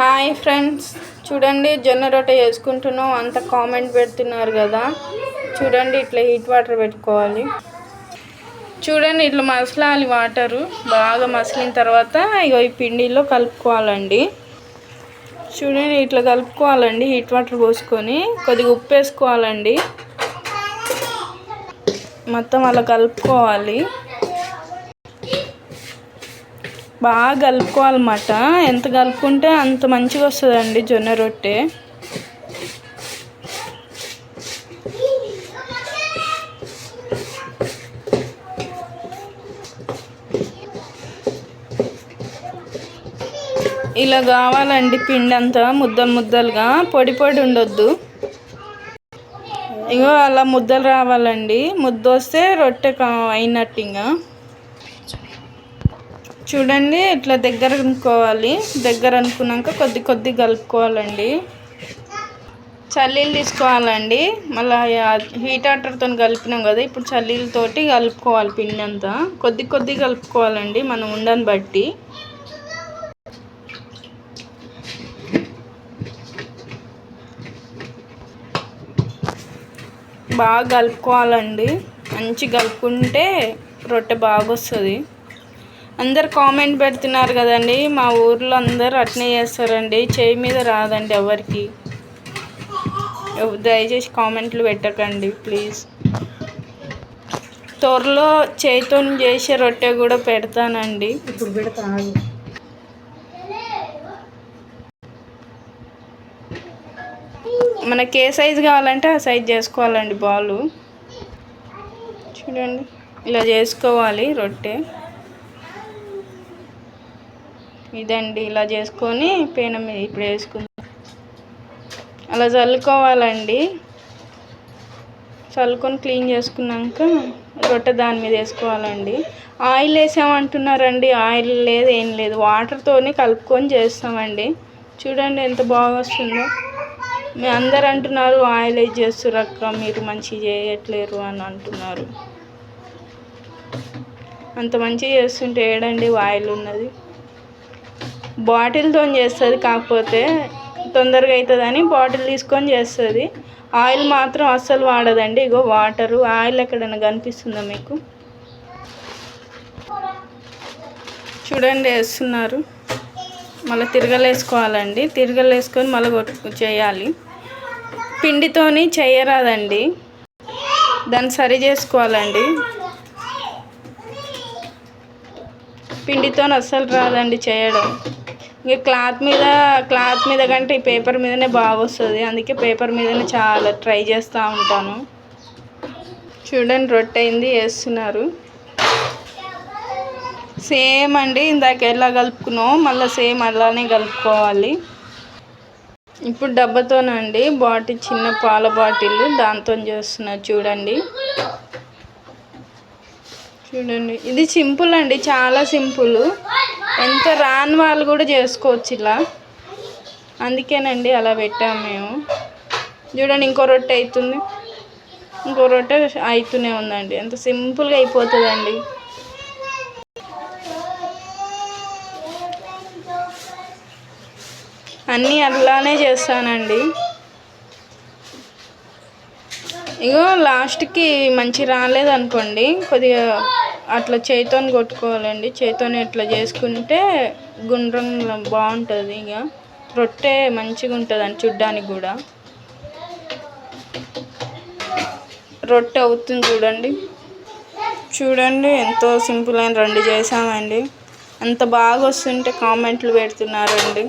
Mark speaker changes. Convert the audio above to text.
Speaker 1: Hi friends. చూడండి జొన్న రొట్టె చేసుకుంటున్నాం. అంత కామెంట్ పెడుతున్నారు కదా. చూడండి ఇట్లా హీట్ వాటర్ పెట్టుకోవాలి. చూడండి ఇట్లా మసలాలి వాటరు బాగా మసిలిన తర్వాత ఇగో ఈ పిండిలో కలుపుకోవాలండి. చూడండి ఇట్లా కలుపుకోవాలండి హీట్ వాటర్ పోసుకొని. కొద్దిగా ఉప్పు వేసుకోవాలండి. మొత్తం అలా కలుపుకోవాలి. బాగా కలుపుకోవాలన్నమాట. ఎంత కలుపుకుంటే అంత మంచిగా వస్తుందండి జొన్న రొట్టె. ఇలా కావాలండి పిండి అంతా ముద్దలు ముద్దలుగా. పొడి పొడి ఉండొద్దు. ఇగో అలా ముద్దలు రావాలండి. ముద్ద వస్తే రొట్టె అయినట్టు ఇంకా చూడండి ఇట్లా దగ్గర అనుకోవాలి. దగ్గర అనుకున్నాక కొద్ది కొద్ది కలుపుకోవాలండి. చల్లీలు తీసుకోవాలండి. మళ్ళీ హీట్ వాటర్తో కలిపినాం కదా ఇప్పుడు చల్లీలతోటి కలుపుకోవాలి పిండి అంతా. కొద్ది కొద్ది కలుపుకోవాలండి మనం ఉండని బట్టి. బాగా కలుపుకోవాలండి. మంచి కలుపుకుంటే రొట్టె బాగా వస్తుంది అందరు కామెంట్ పెడుతున్నారు కదండి. మా ఊర్లో అందరు అట్నే చేస్తారండి. చేయి మీద రాదండి ఎవరికి. దయచేసి కామెంట్లు పెట్టకండి ప్లీజ్. త్వరలో చేతితో చేసే రొట్టె కూడా పెడతానండి.
Speaker 2: ఇప్పుడు పెడతాను
Speaker 1: మనకి ఏ సైజు కావాలంటే ఆ సైజ్ చేసుకోవాలండి బాలు. చూడండి ఇలా చేసుకోవాలి రొట్టె. ఇదండి ఇలా చేసుకొని పేన మీద ఇప్పుడు వేసుకుందాం. అలా చల్లుకోవాలండి. చల్లుకొని క్లీన్ చేసుకున్నాక రొట్టె దాని మీద వేసుకోవాలండి. ఆయిల్ వేసామంటున్నారండి ఆయిల్ లేదు ఏం లేదు. వాటర్తోనే కలుపుకొని చేస్తామండి. చూడండి ఎంత బాగా వస్తుందో. మీ అందరు అంటున్నారు ఆయిల్ వేసి చేస్తారు అక్క? మీరు మంచిగా చేయట్లేరు అని అంటున్నారు. అంత మంచిగా చేస్తుంటే ఏడండి ఆయిల్ ఉన్నది? బాటిల్తో చేస్తుంది కాకపోతే తొందరగా అవుతుందని బాటిల్ తీసుకొని చేస్తుంది. ఆయిల్ మాత్రం అస్సలు వాడదండి. ఇగో వాటరు ఆయిల్ ఎక్కడైనా కనిపిస్తుందా మీకు? చూడండి వేస్తున్నారు. మళ్ళీ తిరగలేసుకోవాలండి. తిరగలేసుకొని మళ్ళీ కొట్టు చేయాలి. పిండితోని చేయరాదండి. దాన్ని సరి చేసుకోవాలండి. పిండితో అస్సలు రాదండి చేయడం. ఇంకా క్లాత్ మీద క్లాత్ మీద కంటే ఈ పేపర్ మీదనే బాగా వస్తుంది అందుకే పేపర్ మీదనే చాలా ట్రై చేస్తూ ఉంటాను. చూడండి రొట్టె అయింది వేస్తున్నారు. సేమ్ అండి ఇందాక ఎలా కలుపుకున్నాం మళ్ళీ సేమ్ అలానే కలుపుకోవాలి. ఇప్పుడు డబ్బతోనండి బాటిల్ చిన్న పాల బాటిల్ దాంతో చేస్తున్నారు. చూడండి. చూడండి. ఇది సింపుల్ అండి చాలా సింపుల్. ఎంత రాని వాళ్ళు కూడా చేసుకోవచ్చు ఇలా. అందుకేనండి అలా పెట్టాము మేము. చూడండి ఇంకో రొట్టె అవుతుంది ఇంకో రొట్టె అవుతూనే ఉందండి. ఎంత సింపుల్గా అయిపోతుందండి. అన్నీ అలానే చేస్తానండి. ఇగో లాస్ట్కి మంచి రాలేదనుకోండి కొద్దిగా అట్లా చేతితో కొట్టుకోవాలండి. చేతితో ఇట్లా చేసుకుంటే గుండ్రం బాగుంటుంది ఇక. రొట్టె మంచిగా ఉంటుంది అని చూడ్డానికి కూడా. రొట్టె అవుతుంది చూడండి. చూడండి ఎంతో సింపుల్ అయిన రెండు చేసామండి అంత బాగా వస్తుంటే కామెంట్లు పెడుతున్నారండి.